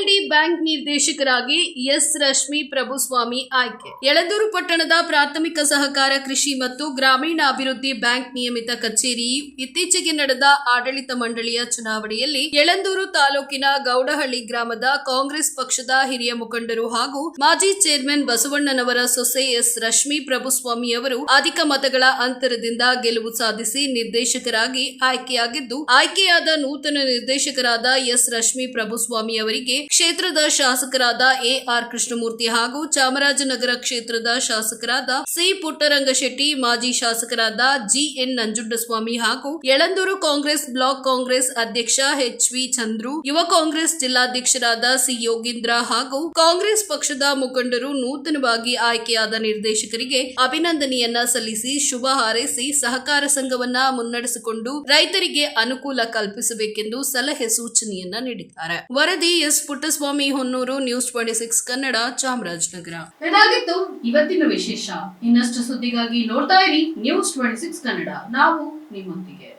PLD bank ನಿರ್ದೇಶಕರಾಗಿ S Rashmi Prabhuswamy ಆಯ್ಕೆ. ಯಳಂದೂರು ಪಟ್ಟಣದ ಪ್ರಾಥಮಿಕ ಸಹಕಾರ ಕೃಷಿ ಮತ್ತು ಗ್ರಾಮೀಣಾಭಿವೃದ್ಧಿ ಬ್ಯಾಂಕ್ ನಿಯಮಿತ ಕಚೇರಿ ಇತ್ತೀಚೆಗೆ ನಡೆದ ಆಡಳಿತ ಮಂಡಳಿಯ ಚುನಾವಣೆಯಲ್ಲಿ ಯಳಂದೂರು ತಾಲೂಕಿನ ಗೌಡಹಳ್ಳಿ ಗ್ರಾಮದ ಕಾಂಗ್ರೆಸ್ ಪಕ್ಷದ ಹಿರಿಯ ಮುಖಂಡರು ಹಾಗೂ ಮಾಜಿ ಚೇರ್ಮನ್ ಬಸವಣ್ಣನವರ ಸೊಸೆ ಎಸ್ ರಶ್ಮಿ ಪ್ರಭುಸ್ವಾಮಿ ಅವರು ಅಧಿಕ ಮತಗಳ ಅಂತರದಿಂದ ಗೆಲುವು ಸಾಧಿಸಿ ನಿರ್ದೇಶಕರಾಗಿ ಆಯ್ಕೆಯಾಗಿದ್ದು, ಆಯ್ಕೆಯಾದ ನೂತನ ನಿರ್ದೇಶಕರಾದ ಎಸ್ ರಶ್ಮಿ ಪ್ರಭುಸ್ವಾಮಿ ಅವರಿಗೆ ಕ್ಷೇತ್ರದ ಶಾಸಕರಾದ ಎ ಆರ್ ಕೃಷ್ಣಮೂರ್ತಿ ಹಾಗೂ ಚಾಮರಾಜನಗರ ಕ್ಷೇತ್ರದ ಶಾಸಕರಾದ ಸಿ ಪುಟ್ಟರಂಗಶೆಟ್ಟಿ, ಮಾಜಿ ಶಾಸಕರಾದ ಜಿಎನ್ ನಂಜುಂಡಸ್ವಾಮಿ ಹಾಗೂ ಯಳಂದೂರು ಕಾಂಗ್ರೆಸ್ ಬ್ಲಾಕ್ ಕಾಂಗ್ರೆಸ್ ಅಧ್ಯಕ್ಷ ಎಚ್ ವಿ ಚಂದ್ರು, ಯುವ ಕಾಂಗ್ರೆಸ್ ಜಿಲ್ಲಾಧ್ಯಕ್ಷರಾದ ಸಿ ಯೋಗೀಂದ್ರ ಹಾಗೂ ಕಾಂಗ್ರೆಸ್ ಪಕ್ಷದ ಮುಖಂಡರು ನೂತನವಾಗಿ ಆಯ್ಕೆಯಾದ ನಿರ್ದೇಶಕರಿಗೆ ಅಭಿನಂದನೆಯನ್ನ ಸಲ್ಲಿಸಿ ಶುಭ ಹಾರೈಸಿ ಸಹಕಾರ ಸಂಘವನ್ನ ಮುನ್ನಡೆಸಿಕೊಂಡು ರೈತರಿಗೆ ಅನುಕೂಲ ಕಲ್ಪಿಸಬೇಕೆಂದು ಸಲಹೆ ಸೂಚನೆಯನ್ನ ನೀಡಿದ್ದಾರೆ. ವರದಿ S Puttaswamy Honnur, news twenty six Kannada, Chamarajanagar. ಇದಾಗಿತ್ತು ಇವತ್ತಿನ ವಿಶೇಷ. ಇನ್ನಷ್ಟು ಸುದ್ದಿಗಾಗಿ ನೋಡ್ತಾ ಇರಿ ನ್ಯೂಸ್ ಟ್ವೆಂಟಿ ಸಿಕ್ಸ್ ಕನ್ನಡ. ನಾವು ನಿಮ್ಮೊಂದಿಗೆ.